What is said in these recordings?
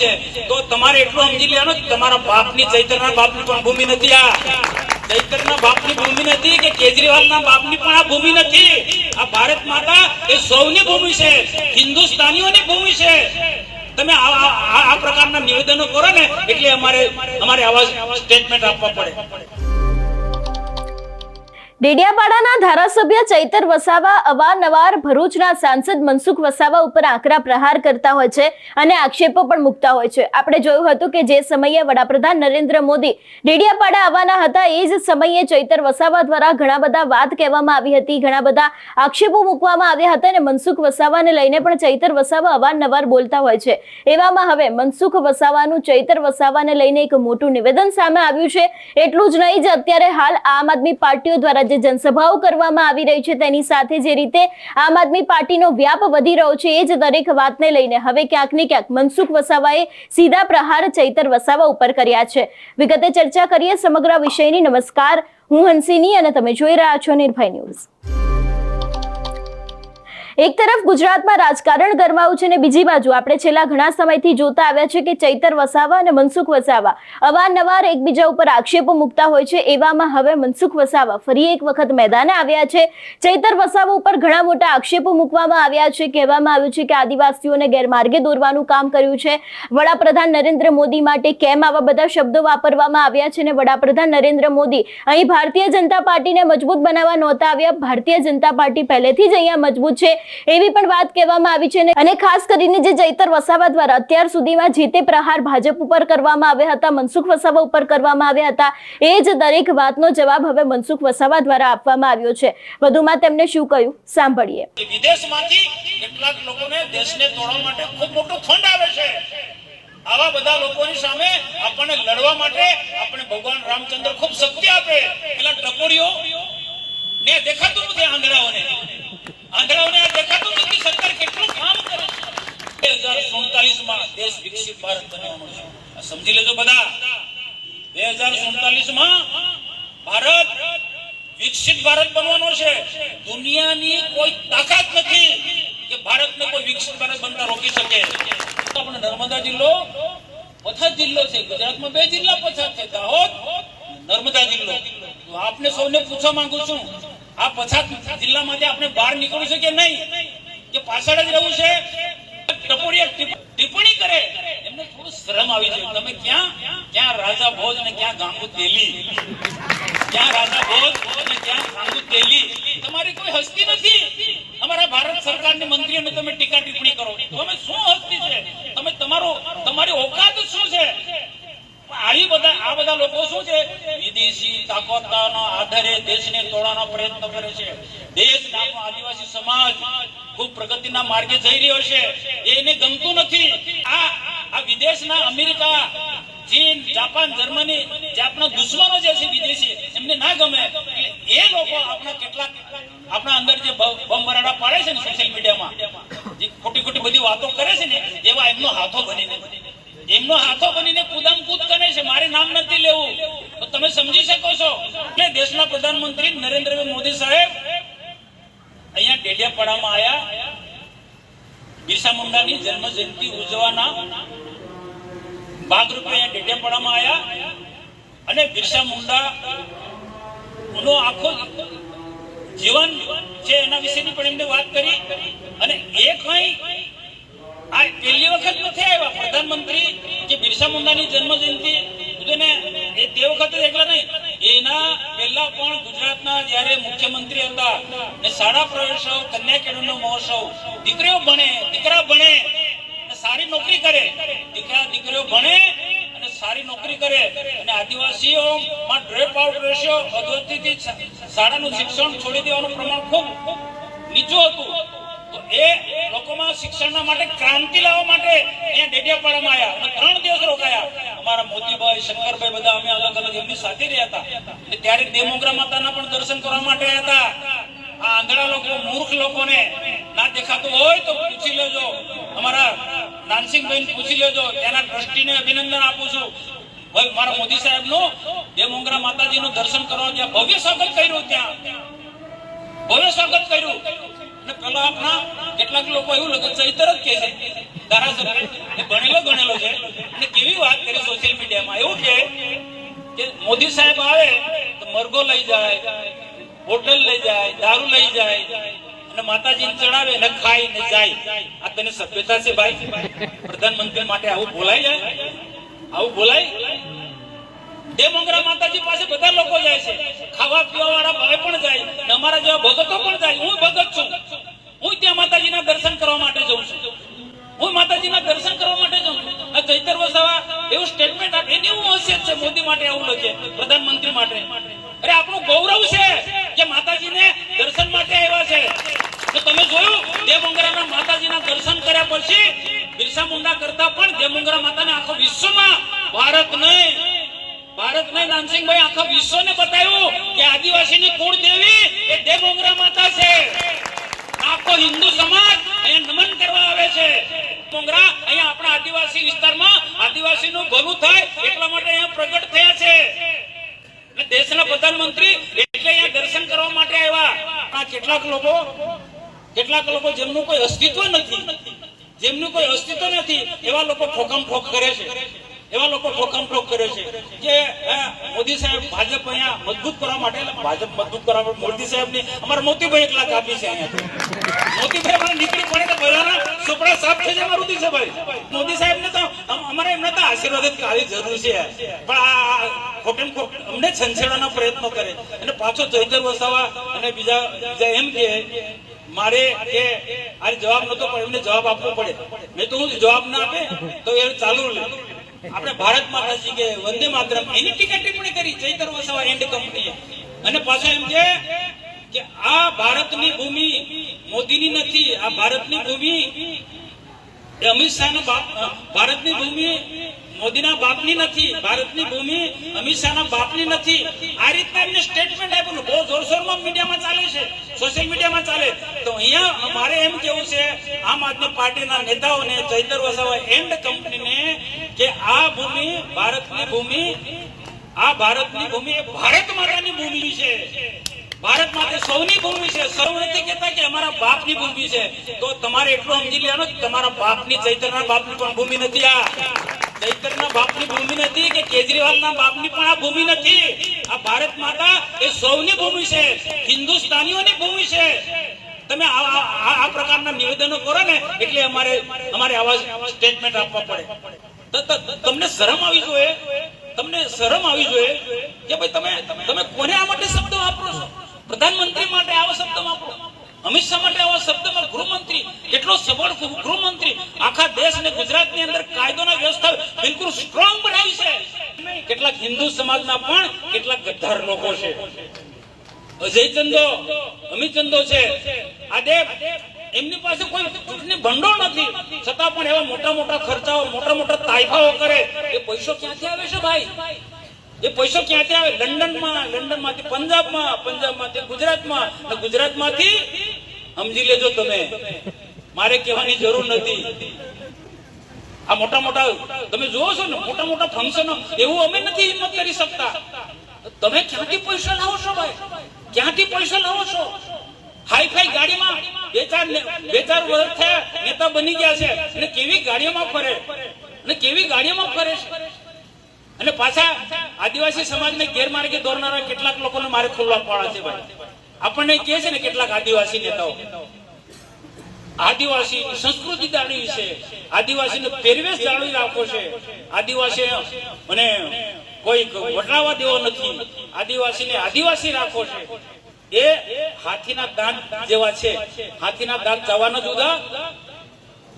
છે, તો તમારે એટલું સમજી લેવાનું તમારા બાપની ચૈતરના બાપની પણ ભૂમિ નથી આ. ચૈતરના બાપની ભૂમિ નથી કે કેજરીવાલના બાપની પણ આ ભૂમિ નથી. આ ભારત માતા એ સૌની ભૂમિ છે, હિન્દુસ્તાનીઓની ભૂમિ છે. તમે આ પ્રકારના નિવેદનો કરો ને, એટલે અમારે અમારે આવા સ્ટેટમેન્ટ આપવા પડે. ડેડિયાપાડાના ધારાસભ્ય ચૈતર વસાવા અવારનવાર ભરૂચના સાંસદ મનસુખ વસાવા ઉપર આકરા પ્રહાર કરતા હોય છે અને આક્ષેપો પણ મૂકતા હોય છે. આપણે જોયું હતું કે જે સમયે વડાપ્રધાન નરેન્દ્ર મોદી ડેડિયાપાડા આવવાના હતા, એ જ સમયે ચૈતર વસાવા દ્વારા ઘણા બધા વાત કહેવામાં આવી હતી, ઘણા બધા આક્ષેપો મૂકવામાં આવ્યા હતા અને મનસુખ વસાવાને લઈને પણ ચૈતર વસાવા અવારનવાર બોલતા હોય છે. એવામાં હવે મનસુખ વસાવાનું, ચૈતર વસાવાને લઈને એક મોટું નિવેદન સામે આવ્યું છે. એટલું જ નહીં, જે અત્યારે હાલ આમ આદમી પાર્ટીઓ દ્વારા જે જનસભાઓ કરવામાં આવી રહી છે. તેની સાથે જે રીતે આમ આદમી પાર્ટીનો વ્યાપ વધી રહ્યો છે, એ જ દરેક વાતને લઈને હવે ક્યાંક ને ક્યાંક મનસુખ વસાવાએ સીધા પ્રહાર ચૈતર વસાવા ઉપર કર્યા છે. વિગતે ચર્ચા કરીએ સમગ્ર વિષયની. નમસ્કાર. હું હંસિની અને તમે જોઈ રહ્યા છો નિર્ભય ન્યૂઝ. એક તરફ ગુજરાતમાં રાજકારણ ગરમાવું છે અને બીજી બાજુ આપણે છેલ્લા ઘણા સમયથી જોતા આવ્યા છે કે ચૈતર વસાવા અને મનસુખ વસાવા અવારનવાર એકબીજા ઉપર આક્ષેપો મૂકતા હોય છે. એવામાં હવે મનસુખ વસાવા ફરી એક વખત મેદાને આવ્યા છે. ચૈતર વસાવા ઉપર ઘણા મોટા આક્ષેપો મૂકવામાં આવ્યા છે. કહેવામાં આવ્યું છે કે આદિવાસીઓને ગેરમાર્ગે દોરવાનું કામ કર્યું છે. વડાપ્રધાન નરેન્દ્ર મોદી માટે કેમ આવા બધા શબ્દો વાપરવામાં આવ્યા છે અને વડાપ્રધાન નરેન્દ્ર મોદી અહીં ભારતીય જનતા પાર્ટીને મજબૂત બનાવવા નહોતા આવ્યા. ભારતીય જનતા પાર્ટી પહેલેથી જ અહીંયા મજબૂત છે. એવી પણ વાત કહેવામાં આવી છે અને ખાસ કરીને જે જૈતર વસાવા દ્વારા અત્યાર સુધીમાં જે તે પ્રહાર ભાજપ ઉપર કરવામાં આવ્યા હતા, મનસુખ વસાવા ઉપર કરવામાં આવ્યા હતા, એ જ દરેક વાતનો જવાબ હવે મનસુખ વસાવા દ્વારા આપવામાં આવ્યો છે. વધુમાં તેમણે શું કહ્યું? સાંભળીએ. વિદેશમાંથી કેટલાક લોકોને દેશને તોડવા માટે ખૂબ મોટો ફંડ આવે છે. આવા બધા લોકોની સામે આપણને લડવા માટે આપણે ભગવાન રામચંદ્ર ખૂબ શક્તિ આપે. પેલા ટકોરીઓ ને દેખાતું નથી આંધળાઓને. આંધળાઓને આ દેખાતું નથી સરકાર કેટલું કામ કરે છે? બે હજાર સુડતાલીસમાં દેશ વિકસિત ભારત બનવાનો છે આ સમજી લેજો બધા. બે હજાર સુડતાલીસમાં ભારત વિકસિત ભારત બનવાનો છે. દુનિયાની કોઈ તાકાત નથી કે ભારતને કોઈ વિકસિત ભારત બનતા રોકી શકે. આપણે નર્મદા જિલ્લો, પછાત જિલ્લો છે. ગુજરાતમાં બે જિલ્લા પછાત છે. દાહોદ નર્મદા જિલ્લો. આપને સૌને પૂછવા માંગુ છું આ પછાત જિલ્લામાંથી આપણે બહાર નીકળવું છે કે નહીં? કે પાછળ જ રહેવું છે? ટિપ્પણી કરે. એમને થોડું શરમ આવી જાય. તમે ક્યાં? ક્યાં રાજા ભોજ ને ક્યાં ગાંગુ તેલી? ક્યાં રાજા ભોજ અને ક્યાં ગાંગુ તેલી? તમારી કોઈ હસ્તી નથી. અમારા ભારત સરકારની મંત્રીઓને તમે ટીકા ટિપ્પણી કરો તમે શું હસ્તી છે? તમે તમારો, તમારી ઓકાત શું છે આવી બધા આ બધા લોકો શું છે એને ગમતું નથી. આ વિદેશના અમેરિકા, ચીન, જાપાન, જર્મની જે આપણા દુશ્મનો જે છે વિદેશી, એમને ના ગમે. એ લોકો આપણા કેટલાક, આપણા અંદર જે બ- બમ બરાડા પાડે છે સોશિયલ મીડિયામાં ખોટી ખોટી બધી વાતો કરે છે ને, એવા એમનો હાથો બનીને. એમનો હાથો બનીને કુદમ કૂદ કરે છે. મારે નામ નથી લેવું. તમે સમજી શકો છો એટલે દેશના પ્રધાનમંત્રી નરેન્દ્રભાઈ મોદી સાહેબ અહીંયા ડેડિયાપાડામાં આવ્યા બિરસા મુંડાની જન્મ જયંતિ ઉજવવાના ભાગરૂપે અહીંયા ડેડિયાપાડામાં આવ્યા અને બિરસા મુંડા નો આખો જીવન છે એના વિશેની પણ એમને વાત કરી. અને એ કઈ આ પહેલી વખત નથી આવ્યા પ્રધાનમંત્રી કે બિરસા મુંડાની જન્મ જયંતિ ગુજરાતના જ્યારે મુખ્યમંત્રી હતા શાળા પ્રવેશો કન્યા કેળવણીનો દીકરીઓ ભણે, દીકરા ભણે સારી નોકરી કરે ભણે સારી નોકરી કરે અને આદિવાસીઓ માં ડ્રોપ આઉટ શાળાનું શિક્ષણ છોડી દેવાનું પ્રમાણ ખૂબ નીચું હતું. તો એ લોકોમાં શિક્ષણના માટે ક્રાંતિ લાવવા માટે અહીંયા ડેડિયાપાડામાં આવ્યા ત્રણ દિવસ રોકાયા. અમારા મોતીભાઈ, શંકરભાઈ બધા અમે અલગ અલગ એમની સાથે રહ્યા હતા. ત્યારે દેમોગરા માતાના પણ દર્શન કરવા માટે હતા. આ આંધળા લોકો, મૂર્ખ લોકોને ના દેખાતું હોય તો પૂછી લેજો. અમારા નાનસિંહભાઈ પૂછી લેજો. ત્યાંના ટ્રસ્ટીને અભિનંદન આપું છું. ભાઈ, મારા મોદી સાહેબ સાહેબનું દેમોગરા માતાજીનું દર્શન કરવા ત્યાં ભવ્ય સ્વાગત કર્યું ત્યાં. ભવ્ય સ્વાગત કર્યું. અને પેલા આપણા કેટલાક લોકો એવું લગન ચૈતર જ કે છે ધારાસભ્ય એ ભણેલો ગણેલો છે. અને કેવી વાત કરી સોશિયલ મીડિયામાં એવું છે કે મોદી સાહેબ આવે તો મરઘો લઈ જાય, હોટલ લઈ જાય, દારૂ લઈ જાય, અને માતાજીને ચડાવે ને ખાઈ ને જાય. આ તને સભ્યતા છે ભાઈ? પ્રધાનમંત્રી માટે આવું બોલાય જાય? આવું બોલાય? દેવમંગરા માતાજી પાસે બધા લોકો જાય છે. ખાવા પીવા વાળા ભાઈ પણ જાય અમારા જેવા ભગતો પણ જાય હું ભગત છું. એની હું હસિયત છે મોદી માટે એવું લખે પ્રધાનમંત્રી માટે. અરે આપણું ગૌરવ છે કે માતાજીને દર્શન માટે આવ્યા છે. તો તમે જોયું દેવમંગરાના માતાજીના દર્શન કર્યા પછી બિરસા મુંડા કરતા પણ દેવમંગરા માતાને આખો વિશ્વમાં ભારત નહીં ભારત નહીં, નાનસિંહભાઈ આખા વિશ્વને બતાવ્યું કે આદિવાસીની કુળ દેવી એ દેવમંગરા માતા છે. આખો હિન્દુ સમાજ અહીંયા નમન કરવા આવે છે. મોંગરા અહીંયા આપણા આદિવાસી વિસ્તારમાં આદિવાસીનું ભલું થાય એટલા માટે અહીંયા પ્રગટ થયા છે. દેશના પ્રધાનમંત્રી એટલે અહીંયા દર્શન કરવા માટે આવ્યા. કેટલાક લોકો કેટલાક લોકો જેમનું કોઈ અસ્તિત્વ નથી, જેમનું કોઈ અસ્તિત્વ નથી, એવા લોકો ઠોકમ ઠોક કરે છે. એવા લોકો ઠોકમ ઠોક કરે છે. કે મોદી સાહેબ ભાજપ અહીંયા મજબૂત કરવા માટે ભાજપ મજબૂત કરવા માટે મોદી સાહેબની, અમારા મોતીભાઈ એકલા આપી છે અહીંયા. મોતીભાઈ નીકળી પડે તો બધાના સુપડા સાફ થઈ જાય મારું છે ભાઈ. મોદી સાહેબ ને તો અમારે એમને તો આશીર્વાદ જ જરૂર છે. પણ આ ખોટેમ ખોટ અમને છંછેડવાનો પ્રયત્ન કરે. અને પાછો ચૈતર વસાવા અને બીજા બીજા એમ કે, મારે કે આ જવાબ નતો પણ એમને જવાબ આપવો પડે. નહીં તો હું જવાબ ના આપે, તો એ ચાલુ આપણે ભારત માતાજી કે વંદે માતરમ, એની ટીકા ટિપ્પણી કરી ચૈતર વસાવા એન્ડ કંપનીએ. અને પાછો એમ કે આ ભારતની ભૂમિ મોદીની નથી, આ ભારતની ભૂમિ. અમિત શાહના બાપ ભારતની ભૂમિ, મોદીના બાપની નથી, ભારતની ભૂમિ અમિત શાહના બાપની નથી. આ રીતના એમને સ્ટેટમેન્ટ આપ્યું બહુ જોરશોરમાં મીડિયામાં ચાલે છે સોશિયલ મીડિયામાં ચાલે. તો અહીંયા મારે એમ કેવું છે, આમ આદમી પાર્ટીના નેતાઓને, ચૈતર વસાવા એન્ડ કંપનીને કે આ ભૂમિ, ભારતની ભૂમિ, આ ભારતની ભૂમિ એ ભારત માતાની ભૂમિ છે. ભારત માટે સૌની ભૂમિ છે. સૌ નથી કહેતા કે અમારા બાપની ભૂમિ છે. તો તમારે એટલું સમજી લેવાનું તમારા બાપની ચૈતરના બાપની પણ ભૂમિ નથી આ. ચૈતરના બાપની ભૂમિ નથી કે કેજરીવાલના બાપની પણ આ ભૂમિ નથી. આ ભારત માતા એ સૌની ભૂમિ છે. હિન્દુસ્તાનીઓની ભૂમિ છે. તમે આ પ્રકારના નિવેદનો કરો ને, એટલે અમારે અમારે આવા સ્ટેટમેન્ટ આપવા પડે. તમને શરમ આવી જોઈએ? તમને શરમ આવી જોઈએ? કે ભાઈ તમે તમે કોને આ માટે શબ્દ વાપરો છો? પ્રધાનમંત્રી માટે આવો શબ્દ વાપરો. અમિત શાહ માટે આવા શબ્દમાં ગૃહમંત્રી એટલો સબળ ગૃહમંત્રી. આખા દેશ અને ગુજરાતની અંદર કાયદોના વ્યવસ્થા બિલકુલ સ્ટ્રોંગ બનાવી છે. કેટલાક હિન્દુ સમાજના પણ કેટલાક ગદ્દાર લોકો છે. અજય ચંદો અમિત ચંદો છે. આ દેવ એમની પાસે કોઈ ભંડોળ નથી. છતાં પણ એવા મોટા મોટા ખર્ચાઓ મોટા મોટા તાઇફાઓ કરે. એ પૈસો ક્યાંથી આવે છે ભાઈ? એ પૈસો ક્યાંથી આવે? લંડનમાં, લંડનમાંથી પંજાબમાં, પંજાબમાંથી ગુજરાતમાં. અને ગુજરાતમાંથી સમજી લેજો તમે. મારે કહેવાની જરૂર નથી. આ મોટા મોટા તમે જુઓ છો ને, મોટા મોટા ફંક્શનો એવું અમે નથી હિંમત કરી શકતા. તમે ક્યાંથી પૈસા લાવો છો ભાઈ? ક્યાંથી પૈસા લાવો છો? હાઈફાઈ ગાડીમાં બે ચાર ને- બે ચાર વર્ષ થયા, નેતા બની ગયા છે. અને કેવી ગાડીઓમાં ફરે? અને કેવી ગાડીઓમાં ફરે છે? અને પાછા આદિવાસી સમાજને ગેરમાર્ગે દોરનારા કેટલાક લોકોને મારે ખોલવા પાડા છે ભાઈ. આપણને કહે છે ને કેટલાક આદિવાસી નેતાઓ, આદિવાસી સંસ્કૃતિ જાળવી છે, આદિવાસીનો પહેરવેશ જાળવી રાખવો છે. આદિવાસી મને કોઈ વટાવા દેવો નથી. આદિવાસીને આદિવાસી રાખવો છે. એ હાથીના દાંત જેવા છે. હાથીના દાંત જવાના જુદા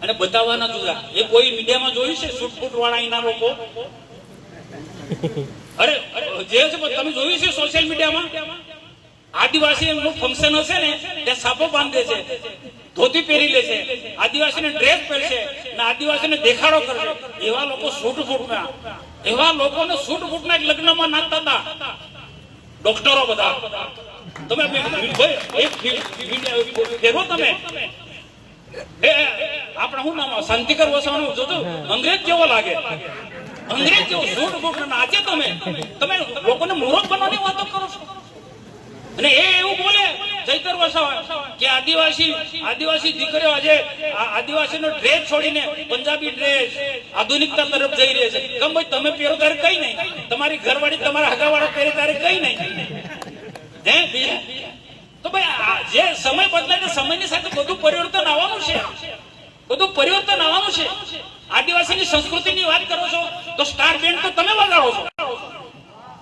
અને બતાવવાના જુદા. એ કોઈ મીડિયામાં જોયું છે? છૂટફૂટ વાળા એના લોકો? અરે જે છે તમે જોયું છે સોશિયલ મીડિયામાં આદિવાસી એમનું ફંક્શન હશે ને, ત્યાં સાપો બાંધે છે, ધોતી પહેરી લે છે, આદિવાસીને ડ્રેસ પહેરશે ને આદિવાસીને દેખાડો કરશે. એવા લોકો સૂટ ફૂટના એવા લોકોને સૂટ ફૂટના લગ્નમાં નાખતા હતા. ડોક્ટરો બધા. તમે ફેરો તમે. આપણે શું નામ શાંતિકર વસાવાનું જોજો. અંગ્રેજ કેવો લાગે? અંગ્રેજ સૂટ બૂટ નાચે તમે તમે લોકોને મૂર્ખ બનવાની વાતો કરો છો. અને એ એવું બોલે જયતર વસાવા કે આદિવાસી આદિવાસી દીકરીઓ આજે આદિવાસીનો ડ્રેસ છોડીને પંજાબી ડ્રેસ આધુનિકતા તરફ જઈ રહી છે. કેમ ભાઈ તમે પહેરો ત્યારે કઈ નહીં. તમારી ઘરવાળી તમારા હગાવાળા પહેરે ત્યારે કઈ નહીં. હે? તો ભાઈ જે સમય બદલાય સમયની સાથે બધું પરિવર્તન આવવાનું છે. બધું પરિવર્તન આવવાનું છે. આદિવાસીની સંસ્કૃતિની વાત કરો છો, તો સ્ટાર બેન્ડ તો તમે વગાડો છો.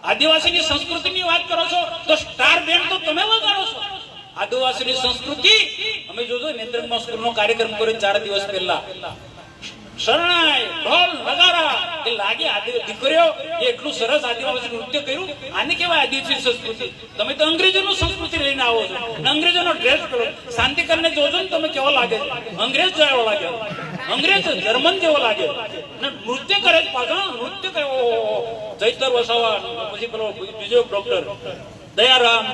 આદિવાસીની સંસ્કૃતિની વાત કરો છો, તો સ્ટાર બેન્ડ તો તમે વગાડો છો. આદિવાસીની સંસ્કૃતિ અમે જોજો, નેત્રંગમાં સ્કૂલનો કાર્યક્રમ કર્યો ચાર દિવસ પહેલા. શરણાઈ, ઢોલ, નગારા, એ લાગે આદિ, દીકરીઓ એટલું સરસ આદિવાસી નૃત્ય કર્યું. આને કહેવાય આદિવાસી સંસ્કૃતિ. તમે તો અંગ્રેજોનું સંસ્કૃતિ લઈને આવો છો. અંગ્રેજોનો ડ્રેસ કરો શાંતિકરને જોજો ને તમે કેવો લાગે. અંગ્રેજ જેવો લાગે અંગ્રેજ જર્મન જેવો લાગે. અને નૃત્ય કરે પાછળ પાછા, નૃત્ય કરે. જૈતર વસાવા, પછી પેલો બીજો ડોક્ટર. દયારામ.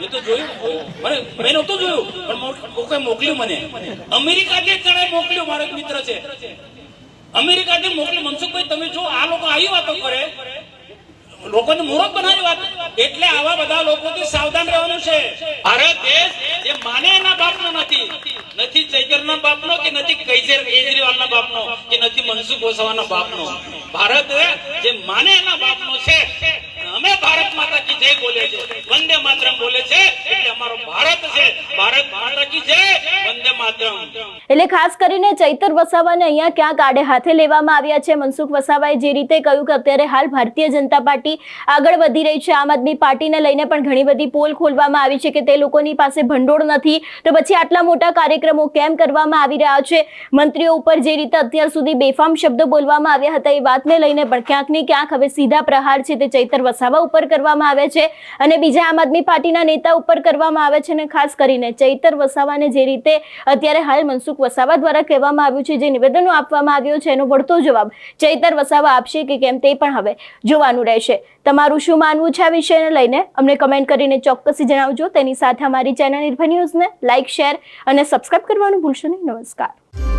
મેં તો જોયું? મને, મેં નહોતું જોયું, પણ કોકે મોકલ્યું મને. અમેરિકાથી જે જણાએ મોકલ્યું, મારો મિત્ર છે. અમેરિકાથી મોકલ્યું. મનસુખભાઈ, તમે જો, આ લોકો આવી વાતો કરે. લોકોને મૂર્ખ બનાવી વાત. એટલે આવા બધા લોકોથી સાવધાન રહેવાનું છે. ભારત દેશ જે માને એના બાપનો નથી. નથી ચૈતરના બાપનો કે નથી કૈસર કેજરીવાલના બાપનો, કે નથી મનસુખ વસાવાના બાપનો? ભારત જે માને એના બાપનો છે અમે ભારત માતા કી જય બોલે છે. વંદે માતરમ બોલે છે. એટલે અમારો ભારત છે. ભારત માતા કી જય. વંદે માતરમ. એટલે ખાસ કરીને ચૈતર વસાવાને અહીંયા ક્યાંક આડે હાથે લેવામાં આવ્યા છે. મનસુખ વસાવાએ જે રીતે કહ્યું કે અત્યારે હાલ ભારતીય જનતા પાર્ટી આગળ વધી રહી છે. આમ આદમી પાર્ટીને લઈને પણ ઘણી બધી પોલ ખોલવામાં આવી છે કે તે લોકોની પાસે ભંડોળ નથી. તો પછી આટલા મોટા કાર્યક્રમો કેમ કરવામાં આવી રહ્યા છે? મંત્રીઓ ઉપર જે રીતે અત્યાર સુધી બેફામ શબ્દો બોલવામાં આવ્યા હતા એ વાતને લઈને પણ ક્યાંક ને ક્યાંક હવે સીધા પ્રહાર છે તે ચૈતર વસાવા ઉપર કરવામાં આવે છે અને બીજા આમ આદમી પાર્ટીના નેતા ઉપર કરવામાં આવે છે અને ખાસ કરીને ચૈતર વસાવાને જે રીતે અત્યારે હાલ મનસુખ વસાવા દ્વારા કહેવામાં આવ્યું છે, જે નિવેદનો આપવામાં આવ્યું છે, એનો વળતો જવાબ ચૈતર વસાવા આપશે કે કેમ તે પણ હવે જોવાનું રહેશે. તમારું શું માનવું છે આ વિષયને લઈને? અમને કમેન્ટ કરીને ચોક્કસથી જણાવજો. તેની સાથે અમારી ચેનલ નિર્ભય ન્યૂઝને લાઇક શેર અને સબસ્ક્રાઇબ કરવાનું ભૂલશો નહીં. નમસ્કાર.